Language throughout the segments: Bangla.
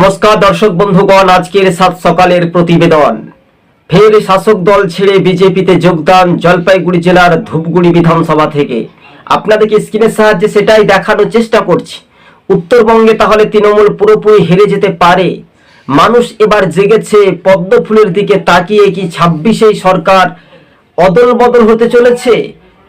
নমস্কার দর্শক বন্ধুগণ, আজকের সাত সকালের প্রতিবেদন। ফের শাসক দল ছেড়ে বিজেপিতে যোগদান জলপাইগুড়ি জেলার ধূপগুড়ি বিধানসভা থেকে। আপনাদেরকে স্ক্রিনের সাহায্যে সেটাই দেখানোর চেষ্টা করছি। উত্তরবঙ্গে তাহলে তৃণমূল পুরোপুরি হেরে যেতে পারে। মানুষ এবার জেগেছে পদ্ম ফুলের দিকে, তাকিয়ে কি ছাব্বিশেই সরকার অদল বদল হতে চলেছে?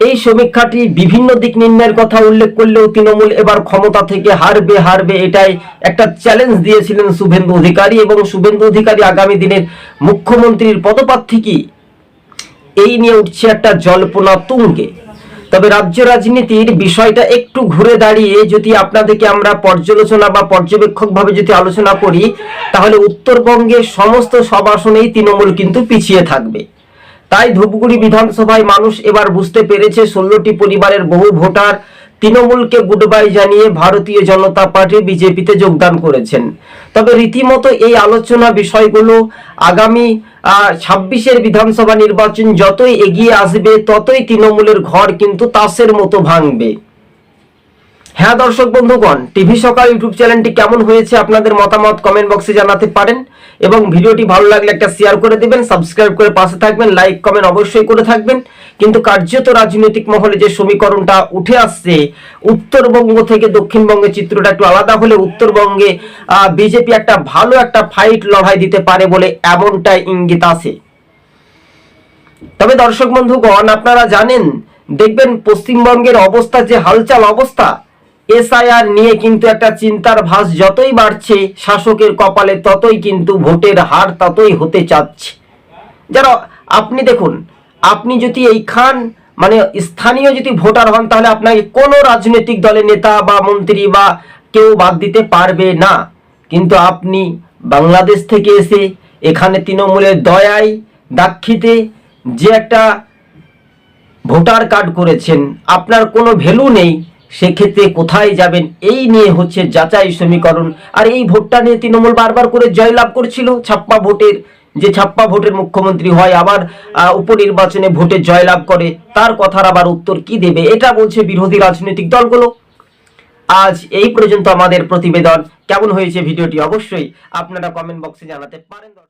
এই সমীক্ষাটি বিভিন্ন দিক নির্ণয়ের কথা উল্লেখ করলেও তৃণমূল এবার ক্ষমতা থেকে হারবে হারবে এটাই একটা চ্যালেঞ্জ দিয়েছিলেন শুভেন্দু অধিকারী এবং শুভেন্দু অধিকারী আগামী দিনের মুখ্যমন্ত্রীর পদপ্রার্থী কি? এই নিয়ে উঠছে একটা জল্পনা তুঙ্গে। তবে রাজ্য রাজনীতির বিষয়টা একটু ঘুরে দাঁড়িয়ে যদি আপনাদেরকে আমরা পর্যালোচনা বা পর্যবেক্ষকভাবে যদি আলোচনা করি, তাহলে উত্তরবঙ্গের সমস্ত সব আসনেই তৃণমূল কিন্তু পিছিয়ে থাকবে। তাই ধূপগুড়ি বিধানসভায় মানুষ এবার বুঝতে পেরেছে ষোলোটি পরিবারের বহু ভোটার তৃণমূলকে গুড বাই জানিয়ে ভারতীয় জনতা পার্টি বিজেপিতে যোগদান করেছেন। তবে রীতিমতো এই আলোচনা বিষয়গুলো আগামী ছাব্বিশের বিধানসভা নির্বাচন যতই এগিয়ে আসবে, ততই তৃণমূলের ঘর কিন্তু তাসের মতো ভাঙবে। হ্যাঁ দর্শক বন্ধুগণ, টিভি সকাল ইউটিউব চ্যানেলটি কেমন হয়েছে আপনাদের মতামত কমেন্ট বক্সে জানাতে পারেন এবং ভিডিওটি ভালো লাগলে একটা শেয়ার করে দিবেন সাবস্ক্রাইব করে পাশে থাকবেন লাইক কমেন্ট অবশ্যই করে থাকবেন। কিন্তু কার্যত রাজনৈতিক মহলে যে সমীকরণটা উঠে আসছে, উত্তরবঙ্গ থেকে দক্ষিণবঙ্গে চিত্রটা একটু আলাদা হলে উত্তরবঙ্গে বিজেপি একটা ভালো একটা ফাইট লড়াই দিতে পারে বলে এমনটা ইঙ্গিত আছে। তবে দর্শক বন্ধুগণ, আপনারা জানেন, দেখবেন পশ্চিমবঙ্গের অবস্থা যে হালচাল অবস্থা এসআইআর নিয়ে কিন্তু একটা চিন্তার ভাস যতই বাড়ছে, শাসকের কপালে ততই কিন্তু ভোটের হার ততই হতে চাচ্ছে। যারা আপনি দেখুন, আপনি যদি এইখান মানে স্থানীয় যদি ভোটার হন, তাহলে আপনাকে কোনো রাজনৈতিক দলের নেতা বা মন্ত্রী বা কেউ বাদ দিতে পারবে না। কিন্তু আপনি বাংলাদেশ থেকে এসে এখানে তৃণমূলের দয়ায় দাক্ষিতে যে একটা ভোটার কার্ড করেছেন, আপনার কোনো ভ্যালু নেই। সেক্ষেত্রে কোথায় যাবেন? এই নিয়ে হচ্ছে যাচাই সমীকরণ। আর এই ভোটটা নিয়ে তৃণমূল বারবার করে জয়লাভ করছিল ছাপ্পা ভোটের, যে ছাপ্পা ভোটের মুখ্যমন্ত্রী হয়, আবার উপনির্বাচনে ভোটে জয়লাভ করে, তার কথার আবার উত্তর কি দেবে? এটা বলছে বিরোধী রাজনৈতিক দলগুলো। আজ এই পর্যন্ত আমাদের প্রতিবেদন। কেমন হয়েছে ভিডিওটি অবশ্যই আপনারা কমেন্ট বক্সে জানাতে পারেন।